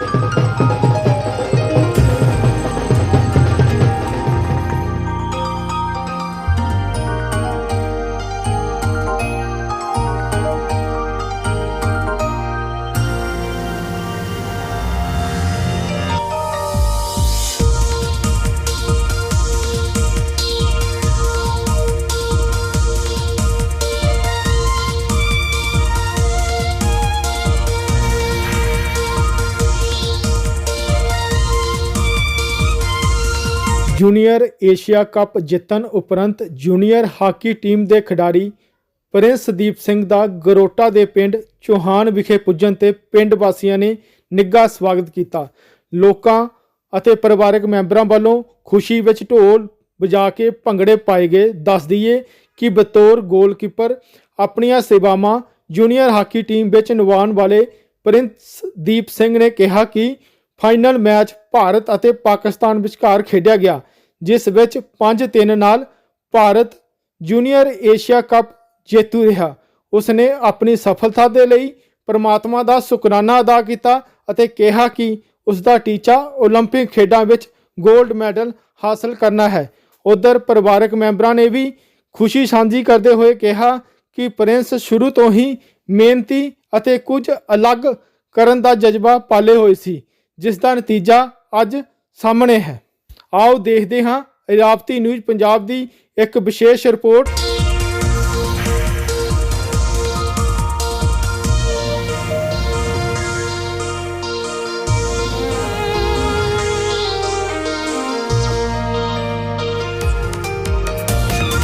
you junior Asia cup ਜਿੱਤਣ ਉਪਰੰਤ junior hockey team ਦੇ ਖਿਡਾਰੀ ਪ੍ਰਿੰਸਦੀਪ ਸਿੰਘ ਦਾ ਗਰੋਟਾ ਦੇ ਪਿੰਡ ਚੋਹਾਨ ਵਿਖੇ ਪੁੱਜਣ ਤੇ ਪਿੰਡ ਵਾਸੀਆਂ ਨੇ ਨਿੱਘਾ ਸਵਾਗਤ ਕੀਤਾ। ਲੋਕਾਂ ਅਤੇ ਪਰਿਵਾਰਕ ਮੈਂਬਰਾਂ ਵੱਲੋਂ ਖੁਸ਼ੀ ਵਿੱਚ ਢੋਲ ਵਜਾ ਕੇ ਭੰਗੜੇ ਪਾਏ ਗਏ। ਦੱਸ ਦਈਏ ਕਿ ਬਤੌਰ ਗੋਲਕੀਪਰ ਆਪਣੀਆਂ ਸੇਵਾਵਾਂ ਜੂਨੀਅਰ ਹਾਕੀ ਟੀਮ ਵਿੱਚ ਨਿਭਾਉਣ ਵਾਲੇ ਪ੍ਰਿੰਸਦੀਪ ਸਿੰਘ ਨੇ ਕਿਹਾ ਕਿ ਫਾਈਨਲ ਮੈਚ ਭਾਰਤ ਅਤੇ ਪਾਕਿਸਤਾਨ ਵਿਚਕਾਰ ਖੇਡਿਆ ਗਿਆ। ਜਿਸ ਵਿੱਚ 5-3 ਨਾਲ ਭਾਰਤ ਜੂਨੀਅਰ ਏਸ਼ੀਆ ਕੱਪ ਜੇਤੂ ਰਿਹਾ। ਉਸਨੇ ਆਪਣੀ ਸਫਲਤਾ ਦੇ ਲਈ ਪਰਮਾਤਮਾ ਦਾ ਸ਼ੁਕਰਾਨਾ ਅਦਾ ਕੀਤਾ ਅਤੇ ਕਿਹਾ ਕਿ ਉਸ ਦਾ ਟੀਚਾ 올림픽 ਖੇਡਾਂ ਵਿੱਚ 골ਡ ਮੈਡਲ ਹਾਸਲ ਕਰਨਾ ਹੈ। ਉਧਰ ਪਰਿਵਾਰਕ ਮੈਂਬਰਾਂ ਨੇ ਵੀ ਖੁਸ਼ੀ ਸਾਂਝੀ ਕਰਦੇ ਹੋਏ ਕਿਹਾ ਕਿ ਪ੍ਰਿੰਸ ਸ਼ੁਰੂ ਤੋਂ ਹੀ ਮਿਹਨਤੀ ਅਤੇ ਕੁਝ ਅਲੱਗ ਕਰਨ ਦਾ ਜਜ਼ਬਾ ਪਾਲੇ ਹੋਏ ਸੀ, ਜਿਸ ਦਾ ਨਤੀਜਾ ਅੱਜ ਸਾਹਮਣੇ ਹੈ। ਆਓ ਦੇਖਦੇ ਹਾਂ ਇਰਾਵਤੀ ਨਿਊਜ਼ ਪੰਜਾਬ ਦੀ ਇੱਕ ਵਿਸ਼ੇਸ਼ ਰਿਪੋਰਟ।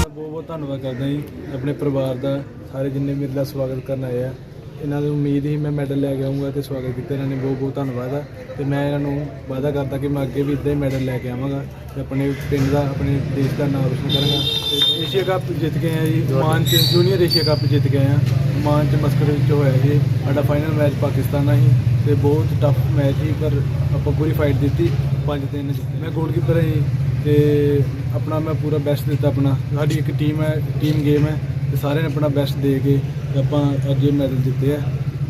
ਬਹੁਤ ਬਹੁਤ ਧੰਨਵਾਦ ਕਰਦਾ ਜੀ, ਆਪਣੇ ਪਰਿਵਾਰ ਦਾ, ਸਾਰੇ ਜਿੰਨੇ ਮੇਰੇ ਦਾ ਸਵਾਗਤ ਕਰਨ ਆਏ ਆ। ਇਹਨਾਂ ਨੂੰ ਉਮੀਦ ਹੀ ਮੈਂ ਮੈਡਲ ਲੈ ਕੇ ਆਉਂਗਾ ਤੇ ਸਵਾਗਤ ਕੀਤਾ ਇਹਨਾਂ ਨੇ, ਬਹੁਤ ਬਹੁਤ ਧੰਨਵਾਦ ਆ। ਤੇ ਮੈਂ ਇਹਨਾਂ ਨੂੰ ਵਾਅਦਾ ਕਰਦਾ ਕਿ ਮੈਂ ਅੱਗੇ ਵੀ ਇਦਾਂ ਹੀ ਮੈਡਲ ਲੈ ਕੇ ਆਵਾਂਗਾ ਤੇ ਆਪਣੇ ਪਿੰਡ ਦਾ, ਆਪਣੇ ਦੇਸ਼ ਦਾ ਨਾਮ ਰੋਸ਼ਨ ਕਰਾਂਗਾ। ਤੇ ਏਸ਼ੀਆ ਕੱਪ ਜਿੱਤ ਗਏ ਆ ਜੀ, ਮਾਨ ਚ ਜੂਨੀਅਰ ਏਸ਼ੀਆ ਕੱਪ ਜਿੱਤ ਗਏ ਆ। ਮਾਨ ਚ ਮਸਕਟ ਵਿੱਚ ਹੋਇਆ ਜੀ, ਸਾਡਾ ਫਾਈਨਲ ਮੈਚ ਪਾਕਿਸਤਾਨ ਨਾਲ ਹੀ ਤੇ ਬਹੁਤ ਟਫ ਮੈਚ ਸੀ, ਪਰ ਆਪਾਂ ਪੂਰੀ ਫਾਈਟ ਦਿੱਤੀ 5-3 ਮੈਂ ਗੋਲਕੀਪਰ ਹਾਂ ਜੀ ਤੇ ਆਪਣਾ ਮੈਂ ਪੂਰਾ ਬੈਸਟ ਦਿੱਤਾ ਆਪਣਾ। ਸਾਡੀ ਇੱਕ ਟੀਮ ਹੈ ਟੀਮ ਗੇਮ ਹੈ। ਤੇ ਸਾਰਿਆਂ ਨੇ ਆਪਣਾ ਬੈਸਟ ਦੇ ਕੇ ਤੇ ਆਪਾਂ ਅੱਜ ਇਹ ਮੈਡਲ ਜਿੱਤੇ ਆ।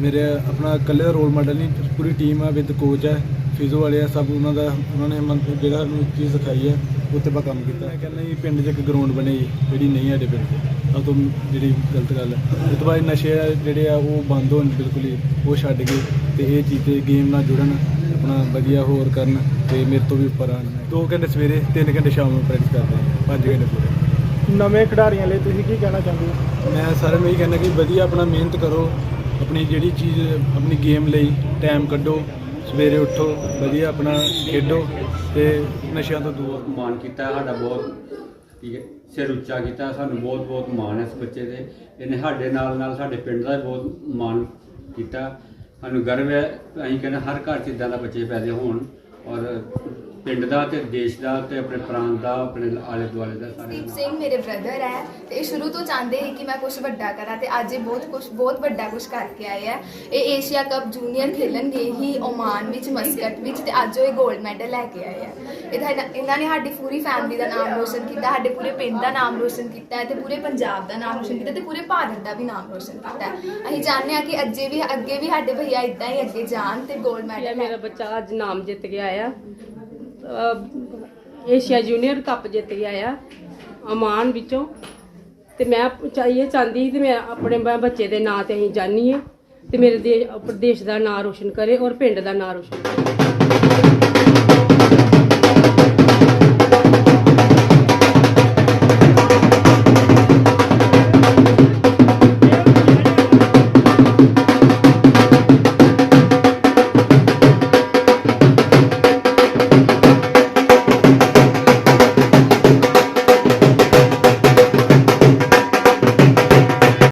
ਮੇਰੇ ਆਪਣਾ ਇਕੱਲੇ ਦਾ ਰੋਲ ਮਾਡਲ ਨਹੀਂ ਪੂਰੀ ਟੀਮ ਹੈ ਵਿਦ ਕੋਚ ਹੈ ਫਿਜ਼ੋ ਵਾਲੇ ਆ ਸਭ ਉਹਨਾਂ ਦਾ ਉਹਨਾਂ ਨੇ ਮਨ ਜਿਹੜਾ ਸਾਨੂੰ ਚੀਜ਼ ਸਿਖਾਈ ਹੈ ਉੱਤੇ ਆਪਾਂ ਕੰਮ ਕੀਤਾ। ਮੈਂ ਕਹਿੰਦਾ ਜੀ ਪਿੰਡ 'ਚ ਇੱਕ ਗਰਾਊਂਡ ਬਣੇ ਜੀ, ਜਿਹੜੀ ਨਹੀਂ ਸਾਡੇ ਪਿੰਡ 'ਚ। ਸਭ ਤੋਂ ਜਿਹੜੀ ਗਲਤ ਗੱਲ ਹੈ ਉਸ ਤੋਂ ਬਾਅਦ ਨਸ਼ੇ ਜਿਹੜੇ ਆ ਉਹ ਬੰਦ ਹੋਣ ਬਿਲਕੁਲ ਹੀ ਉਹ ਛੱਡ ਕੇ ਤੇ ਇਹ ਚੀਜ਼ਾਂ ਗੇਮ ਨਾਲ ਜੁੜਨ ਆਪਣਾ ਵਧੀਆ ਹੋਰ ਕਰਨ ਤੇ ਮੇਰੇ ਤੋਂ ਵੀ ਉੱਪਰ ਆਉਣ। 2 ਘੰਟੇ ਸਵੇਰੇ 3 ਘੰਟੇ ਸ਼ਾਮ ਨੂੰ ਪ੍ਰੈਕਟਿਸ ਕਰਦੇ ਹਾਂ 5 ਘੰਟੇ ਪੂਰੇ ਨਵੇਂ ਖਿਡਾਰੀਆਂ ਲਈ ਤੁਸੀਂ ਕੀ ਕਹਿਣਾ ਚਾਹੁੰਦੇ ਹੋ? ਮੈਂ ਸਾਰਿਆਂ ਨੂੰ ਇਹ ਕਹਿੰਦਾ ਕਿ ਵਧੀਆ ਆਪਣਾ ਮਿਹਨਤ ਕਰੋ ਆਪਣੀ ਜਿਹੜੀ ਚੀਜ਼ ਆਪਣੀ ਗੇਮ ਲਈ ਟਾਈਮ ਕੱਢੋ ਸਵੇਰੇ ਉੱਠੋ ਵਧੀਆ ਆਪਣਾ ਖੇਡੋ ਤੇ ਨਸ਼ਿਆਂ ਤੋਂ ਦੂਰ ਮਾਣ ਕੀਤਾ ਸਾਡਾ ਬਹੁਤ ਠੀਕ ਹੈ ਸਿਰ ਉੱਚਾ ਕੀਤਾ ਸਾਨੂੰ ਬਹੁਤ ਬਹੁਤ ਮਾਣ ਹੈ ਇਸ ਬੱਚੇ ਤੇ। ਇਹਨੇ ਸਾਡੇ ਨਾਲ ਨਾਲ ਸਾਡੇ ਪਿੰਡ ਦਾ ਵੀ ਬਹੁਤ ਮਾਣ ਕੀਤਾ। ਸਾਨੂੰ ਗਰਵ ਹੈ ਅਸੀਂ ਕਹਿੰਦੇ ਹਰ ਘਰ 'ਚ ਇਦਾਂ ਦਾ ਬੱਚੇ ਪੈਦੇ ਹੋਣ ਔਰ ਪਿੰਡ ਦਾ ਤੇ ਦੇਸ਼ ਦਾ ਤੇ ਆਪਣੇ ਪ੍ਰਾਂਤ ਦਾ ਆਪਣੇ ਆਲੇ ਦੁਆਲੇ ਦਾ ਸਾਰੇ ਦੀਪ ਸਿੰਘ ਮੇਰੇ ਬ੍ਰਦਰ ਹੈ ਤੇ ਇਹ ਸ਼ੁਰੂ ਤੋਂ ਚਾਹੁੰਦੇ ਸੀ ਕਿ ਮੈਂ ਕੁਝ ਵੱਡਾ ਕਰਾਂ ਤੇ ਅੱਜ ਇਹ ਬਹੁਤ ਕੁਝ ਬਹੁਤ ਵੱਡਾ ਕੁਝ ਕਰਕੇ ਆਏ ਹੈ ਇਹ ਏਸ਼ੀਆ ਕੱਪ ਜੂਨੀਅਰ ਖੇਲਣਗੇ ਹੀ ਓਮਾਨ ਵਿੱਚ ਮਸਕਟ ਵਿੱਚ ਤੇ ਅੱਜ ਉਹ ਇਹ 골ਡ ਮੈਡਲ ਲੈ ਕੇ ਆਏ ਹੈ ਇਹਦਾ ਇਹਨਾਂ ਨੇ ਸਾਡੀ ਪੂਰੀ ਫੈਮਿਲੀ ਦਾ ਨਾਮ ਰੋਸ਼ਨ ਕੀਤਾ ਸਾਡੇ ਪੂਰੇ ਪਿੰਡ ਦਾ ਨਾਮ ਰੋਸ਼ਨ ਕੀਤਾ ਹੈ ਤੇ ਪੂਰੇ ਪੰਜਾਬ ਦਾ ਨਾਮ ਰੋਸ਼ਨ ਕੀਤਾ ਤੇ ਪੂਰੇ ਭਾਰਤ ਦਾ ਵੀ ਨਾਮ ਰੋਸ਼ਨ ਕੀਤਾ ਹੈ। ਅਸੀਂ ਚਾਹੁੰਦੇ ਹਾਂ ਕਿ ਅੱਗੇ ਵੀ ਅੱਗੇ ਵੀ ਸਾਡੇ ਭਈਆ ਇਦਾਂ ਹੀ ਅੱਗੇ ਜਾਣ ਤੇ 골ਡ ਮੈਡਲ ਮੇਰਾ ਬੱਚਾ ਅੱਜ ਨਾਮ ਜਿੱਤ ਗਿਆ ਆ ਏਸ਼ੀਆ ਜੂਨੀਅਰ ਕੱਪ ਜਿੱਤ ਗਿਆ ਆ ਅਮਾਨ ਵਿੱਚੋਂ। ਤੇ ਮੈਂ ਚਾਹੀਏ ਚਾਹੁੰਦੀ ਤੇ ਮੈਂ ਆਪਣੇ ਬੱਚੇ ਦੇ ਨਾਂ ਤੇ ਅਸੀਂ ਜਾਣੀਏ ਤੇ ਮੇਰੇ ਦੇਸ਼ ਪ੍ਰਦੇਸ਼ ਦਾ ਨਾਂ ਰੋਸ਼ਨ ਕਰੇ ਔਰ ਪਿੰਡ ਦਾ ਨਾਂ ਰੋਸ਼ਨ ਕਰੇ।